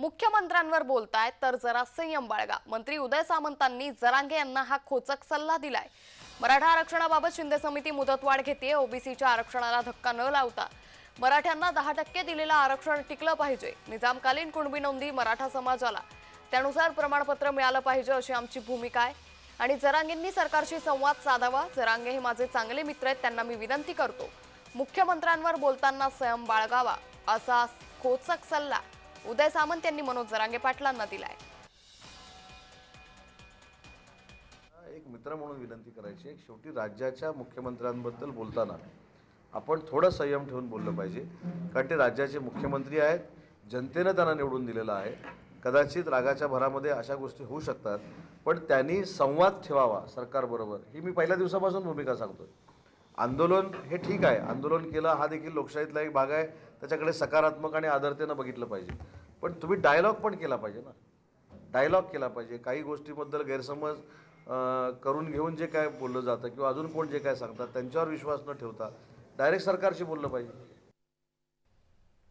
मुख्यमंत्र्यांवर बोलताय तर जरा संयम बाळगा. मंत्री उदय सामंतांनी जरांगे यांना हा खोचक सल्ला दिलाय. मराठा आरक्षणाबाबत शिंदे समिती मुदतवाढ घेते ओबीसीच्या आरक्षणाला धक्का न लावता. मराठ्यांना दहा टक्के दिलेलं आरक्षण टिकलं पाहिजे. निजामकालीन कुणबी नोंदी मराठा समाजाला. त्यानुसार प्रमाणपत्र मिळालं पाहिजे अशी आमची भूमिका आहे. आणि जरांगेंनी सरकारशी संवाद साधावा. जरांगे हे माझे चांगले मित्र आहेत त्यांना मी विनंती करतो. मुख्यमंत्र्यांवर बोलताना संयम बाळगावा. असा खोचक सल्ला. उदय सामंत यांनी मनोज जरांगे पाटलांना दिलाय. एक मित्र म्हणून विनंती करायची आहे शेवटी राज्याच्या मुख्यमंत्र्यांबद्दल बोलताना आपण थोडं संयम ठेवून बोललं पाहिजे. कारण ते राज्याचे मुख्यमंत्री आहेत जनतेनं त्यांना निवडून दिलेलं आहे. कदाचित रागाच्या भरामध्ये अशा गोष्टी होऊ शकतात पण त्यांनी संवाद ठेवावा सरकारबरोबर. ही मी पहिल्या दिवसापासून भूमिका सांगतोय. आंदोलन हे ठीक आहे. आंदोलन केलं हा देखील लोकशाहीतला एक भाग आहे. त्याच्याकडे सकारात्मक आणि आदरतेनं बघितलं पाहिजे. पण तुम्ही डायलॉग पण केला पाहिजे ना. डायलॉग केला पाहिजे. काही गोष्टीबद्दल गैरसमज करून घेऊन जे काय बोललं जातं किंवा अजून कोण जे काय सांगतात त्यांच्यावर विश्वास न ठेवता डायरेक्ट सरकारशी बोललं पाहिजे.